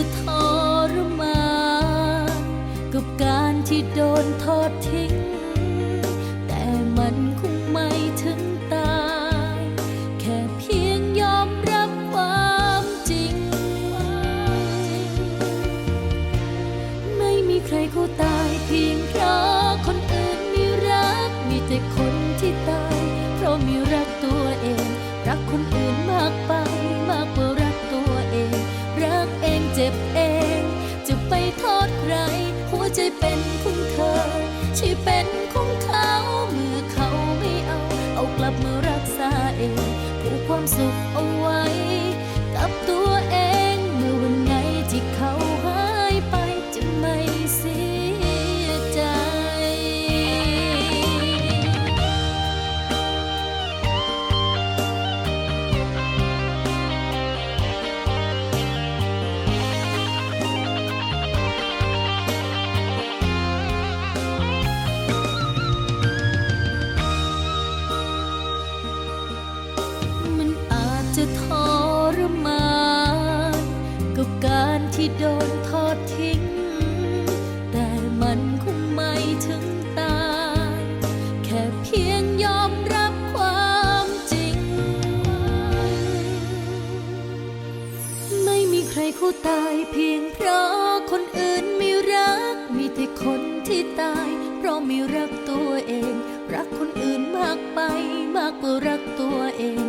จะทรมานกับการที่โดนทอดทิ้ง แต่มันคง บเอง จะไปโทษใคร หัวใจเป็นของเธอ ใช่เป็นของเขาเมื่อเขาไม่เอา เอากลับมารักษาเองผูกความสุขเอา จะทรมานกับการที่โดนทอดทิ้ง แต่มันคงไม่ถึงตาย แค่เพียงยอมรับความจริง ไม่มีใครเขาตายเพียงเพราะคนอื่นไม่รัก มีแต่คนที่ตาย เพราะไม่รักตัวเอง รักคนอื่นมากไปมากกว่ารักตัวเอง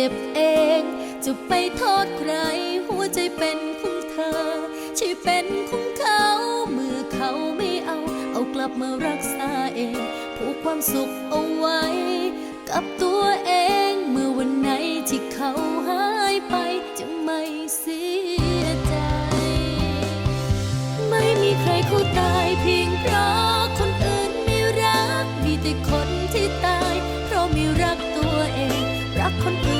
จ็บเอง จะไปโทษใคร หัวใจเป็นของเธอ ใช่เป็นของเขาเมื่อเขาไม่เอา เอากลับมารักษาเองผูกความสุขเอาไว้ กับตัวเองเมื่อวันไหนที่เขาหายไปจะไม่เสียใจ ไม่มีใครเขาตายเพียงเพราะคนอื่นไม่รัก มีแต่คนที่ตาย เพราะไม่รักตัวเอง รักคนอื่น